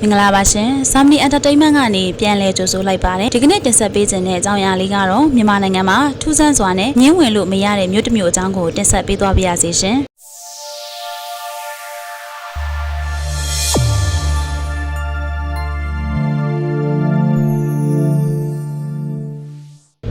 မင်္ဂလာပါရှင်။ Samni Entertainment ကနေပြန်လည်ကြိုဆိုလိုက်ပါတယ်။ဒီကနေ့တင်ဆက်ပေးခြင်းတဲ့အကြောင်းအရာလေးကတော့မြန်မာနိုင်ငံမှာထူးဆန်းစွာနဲ့ငင်းဝင်လို့မရတဲ့မြို့တစ်မြို့အကြောင်းကိုတင်ဆက်ပေးသွားပါရစေရှင်။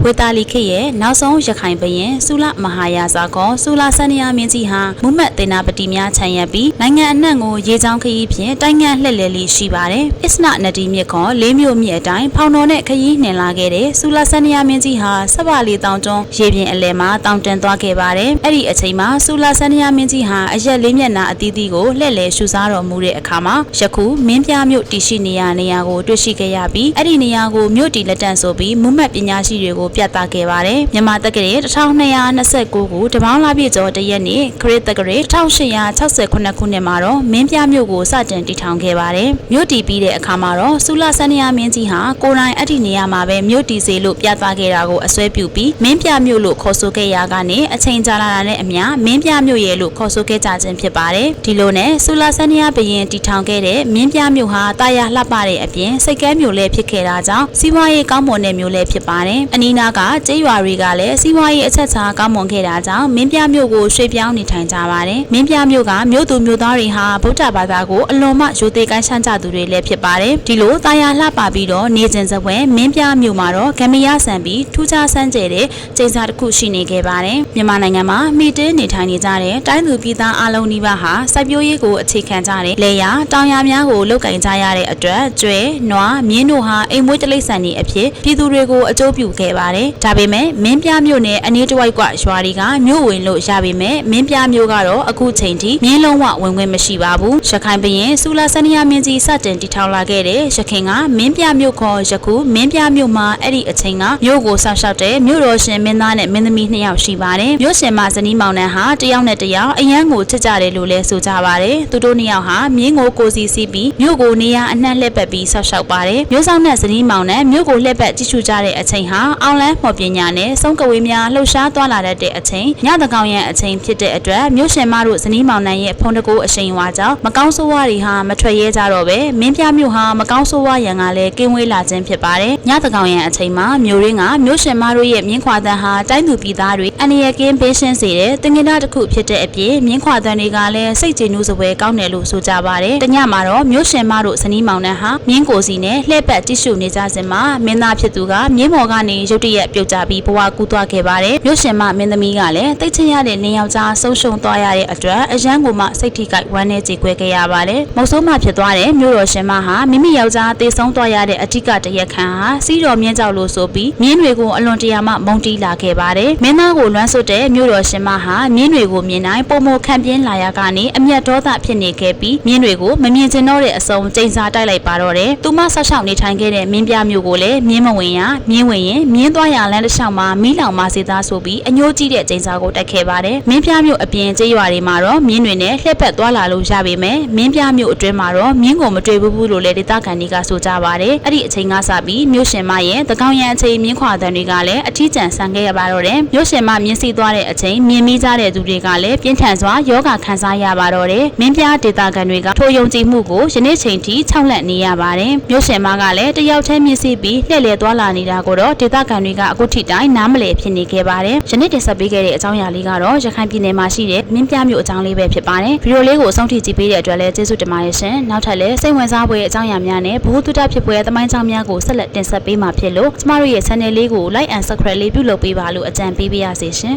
ဝေတာလီခေတ်ရဲ့နောက်ဆုံးရခိုင်ဘရင်ဆူလမဟာယာဇာကောဆူလဆန်နီယာမင်းကြီးဟာမုမတ်တေနာပတိများခြံရံပြီးနိုင်ငံအနှံ့ကိုရေချောင်းခရီးဖြင့်တိုင်းငံလှည့်လည်လေးရှိပါတယ်။အစ္စနနဒီမြစ်ကောလေးမျိုးမြစ်အတိုင်းဖောင်တော်နဲ့ခရီးနှင်လာခဲ့တဲ့ဆူလဆန်နီယာမင်းကြီးဟာစပလီတောင်ကျွန်းရေပြင်အလယ်မှာတောင်တင်သွားခဲ့ပါတယ်။အဲ့ဒီအချိန်မှာဆူလဆန်နီယာမင်းကြီးဟာအရက်လေးမျက်နှာအသီးသီးကိုလှည့်လည်ရှုစားတော်မူတဲ့အခါမှာယခုမင်းပြမြို့တည်ရှိနေရနေရာကိုတွေ့ရှိခဲ့ရပြီးအဲ့ဒီနေရာကိုမြို့တည်လက်တန့်ဆိုပြီးမုမတ်ပညာရှိတွေကိုပြသခဲ့ပါတယ်။မြန်မာတက္ကရာ1229ခုတပေါင်းလာပြည့်ကျော်တရက်နေ့ခရစ်တက္ကရာ1868ခုနှစ်မှာတော့မင်းပြမြို့ကိုစတင်တည်ထောင်ခဲ့ပါတယ်။မြို့တည်ပြီးတဲ့အခါမှာတော့ဆူလာဆန်နီယာမင်းကြီးဟာကိုယ်တိုင်အဲ့ဒီနေရာမှာပဲမြို့တည်စေလို့ပြသခဲ့တာကိုအစွဲပြုပြီးမင်းပြမြို့လို့ခေါ်ဆိုခဲ့ရာကနေအချိန်ကြာလာတာနဲ့အမျှမင်းပြမြို့ရဲ့လို့ခေါ်ဆိုခဲ့ကြခြင်းဖြစ်ပါတယ်။ဒီလိုနဲ့ဆူလာဆန်နီယာဘရင်တည်ထောင်ခဲ့တဲ့မင်းပြမြို့ဟာတာယာလှပတဲ့အပြင်စိတ်ကဲမြို့လည်းဖြစ်ခဲ့တာကြောင့်စီးပွားရေးကောင်းမွန်တဲ့မြို့လည်းဖြစ်ပါတယ်။အနီးနားကကျေးရွာတွေကလည်းစီးပွားရေးအချက်အခြာကောင်းမွန်ခဲ့တာကြောင့်မင်းပြမြို့ကိုရွှေ့ပြောင်းနေထိုင်ကြပါတယ်။မင်းပြမြို့ကမြို့သူမြို့သားတွေဟာဗုဒ္ဓဘာသာကိုအလွန်မှရိုသေကိုင်းဆန်းကြသူတွေလည်းဖြစ်ပါတယ်။ဒီလိုတာယာလှပပြီးတော့နေစဉ်စပွဲမင်းပြမြို့မှာတော့ဂမရဆန်ပြီးထူးခြားဆန်းကျယ်တဲ့ကျိန်စာတစ်ခုရှိနေခဲ့ပါတယ်။မြန်မာနိုင်ငံမှာမိတင်းနေထိုင်နေကြတဲ့တိုင်းသူပြည်သားအလုံးနီးပါးဟာစိုက်ပျိုးရေးကိုအခြေခံကြတဲ့လေယာတောင်ယာများကိုလုပ်ကင်ကြရတဲ့အတွက်ကျွဲ၊နွား၊မြင်းတို့ဟာအိမ်မွေးတိရစ္ဆာန်တွေအဖြစ်ပြည်သူတွေကိုအကျိုးပြုခဲ့ပါတယ်။ဒါပေမဲ့မင်းပြမြို့နယ်အနီးတစ်ဝိုက်ကရွာတွေကမြို့ဝင်လို့ရပေမဲ့မင်းပြမြို့ကတော့အခုချိန်ထိမြင်းလုံးဝဝင်ခွင့်မရှိပါဘူး။ရခိုင်ဘရင်စူလာစနီယာမင်းကြီးစတင်တည်ထောင်လာခဲ့တဲ့ရခင်ကမင်းပြမြို့ခေါ်ယခုမင်းပြမြို့မှာအဲ့ဒီအချိန်ကမြို့ကိုဆောက်ရှောက်တဲ့မြို့တော်ရှင်မင်းသားနဲ့မင်းသမီးနှစ်ယောက်ရှိပါတယ်။မြို့ရှင်မဇနီးမောင်နှံဟာတယောက်နဲ့တယောက်အရန်ကိုချစ်ကြတယ်လို့လည်းဆိုကြပါတယ်။သူတို့နှစ်ယောက်ဟာမြင်းကိုကိုစီစီးပြီးမြို့ကိုနေရာအနှံ့လှည့်ပတ်ပြီးဆောက်ရှောက်ပါတယ်။မြို့ဆောင်တဲ့ဇနီးမောင်နှံမြို့ကိုလှည့်ပတ်ကြည့်ရှုကြတဲ့အချိန်ဟာအောင်လန်းမော်ပညာနဲ့ဆုံးကဝေးများလှုပ်ရှားသွားလာတတ်တဲ့အချိန်ညတကောင်ရန်အချိန်ဖြစ်တဲ့အတွက်မြို့ရှင်မတို့ဇနီးမောင်နှံရဲ့ဖုန်းတကူအရှိန်ဝါကြောင့်မကောင်းဆိုးဝါးတွေဟာမထွက်ရဲကြတော့ပဲမင်းပြမြို့ဟာမကောင်းဆိုးဝါးရန်ကလည်းကင်းဝေးလာခြင်းဖြစ်ပါတယ်ညတကောင်ရန်အချိန်မှာမြို့ရင်းကမြို့ရှင်မတို့ရဲ့မြင်းခွာတန်းဟာတိုင်းသူပြည်သားတွေအန္တရာယ်ကင်းဘေးရှင်းစေတဲ့တင်ငင်တာတစ်ခုဖြစ်တဲ့အပြင်မြင်းခွာတန်းတွေကလည်းစိတ်ကြည်နူးစပွဲကောင်းတယ်လို့ဆိုကြပါတယ်တညမှာတော့မြို့ရှင်မတို့ဇနီးမောင်နှံဟာမြင်းကိုစီနဲ့လှည့်ပတ်ကြည့်ရှုနေကြစဉ်မှာမင်းသားဖြစ်သူကမြင်းမော်ကနေရုတ်တရက်ပြုတ်ကျပြီးဘဝကူးသွားခဲ့ပါတယ်မြို့ရှင်မမင်းသမီးကလည်းတိတ်ချင်ရတဲ့နေယောက်ျားဆုံးရှုံးသွားရတဲ့အတွက်အရန်ကိုမှစိတ်ထိခိုက်ဝမ်းနည်းကြေကွဲခဲ့ရပါတယ်မုတ်ဆိုးမှဖြစ်သွားတဲ့မြို့တော်ရှင်မဟာမိမိယောက်ျားတေဆုံးသွားရတဲ့အဓိကတရက်ခံဟာစီးတော်မြင်းကြောက်လို့ဆိုပြီးမြင်းတွေကိုအလွန်တရာမှမုံတီးလာခဲ့ပါတယ်မင်းသားကိုလွမ်းဆွတ်တဲ့မြို့တော်ရှင်မဟာမြင်းတွေကိုမြင်တိုင်းပုံမခံပြင်းလာရကနေအမျက်ဒေါသဖြစ်နေခဲ့ပြီးမြင်းတွေကိုမမြင်ချင်တော့တဲ့အစုံကျိန်စာတိုက်လိုက်ပါတော့တယ်သူမဆောက်ရှောက်နေထိုင်ခဲ့တဲ့မင်းပြမြို့ကိုလည်းမြင်းမဝင်ရမြင်းဝင်ရင်မြင်းသွားရလမ်းတစ်လျှောက်မှာမီးလောင်မစေသားဆိုပြီးအညိုးကြီးတဲ့ကျိန်စာကိုတိုက်ခဲ့ပါတယ်မင်းပြမြို့အပြင်ကျေးရွာတွေမှာတော့မြင်းတွေနဲ့လှည့်ပတ်သွားလာလို့ရပေမဲ့မင်းပြမြို့အတွင်းမှာတော့မြင်းကိုမတွေ့ဘူးဘူးလို့လည်းဒေသခံတွေကဆိုကြပါတယ်အဲ့ဒီအချိန်ကစပြီးမြို့ရှင်မရဲ့တကောင်ရန်အချိန်မြင်းခွာတဲ့တွေကလည်းအထီးကျန်ဆန်ခဲ့ရပါတော့တယ်မြို့ရှင်မမြင်းစီသွားတဲ့အချိန်မြင်းမိကြတဲ့သူတွေကလည်းပြင်းထန်စွာယောဂခံစားရပါတော့တယ်မင်းပြဒေသခံတွေကထိုယုံကြည်မှုကိုယနေ့ချိန်ထိခြောက်လက်နေရပါတယ်မြို့ရှင်မကလည်းတယောက်တည်းမြင်းစီပြီးလှည့်လည်သွားလာနေတာကိုတော့ဒေသခံတွေကအခုထိတိုင်းနားမလည်ဖြစ်နေခဲ့ပါတယ်ယနေ့တင်ဆက်ပေးခဲ့တဲ့အကြောင်းအရာလေးကတော့ရခိုင်ပြည်နယ်မှာရှိတဲ့မင်းပြမြို့အကြောင်းလေးပဲဖြစ်ပါတယ်ဗီဒီယိုလေးကိုအဆုံးထိကြည့်ပေးတဲ့အတွက်လည်းကျေးဇူးတင်ပါတယ်ရှင်နောက်ထပ်လည်းစိတ်ဝင်စားဖွယ်အကြောင်းအရာများနဲ့ဘ ഹു တုတဖြစ်ဖွယ်သမိုင်းကြောင်းများကိုဆက်လက်တင်ဆက်ပေးမှာဖြစ်လို့ကျမတို့ရဲ့ channel လေးကို like and subscribe လေးပြုလုပ်ပေးပါလို့အကြံပေးပါရစေရှင်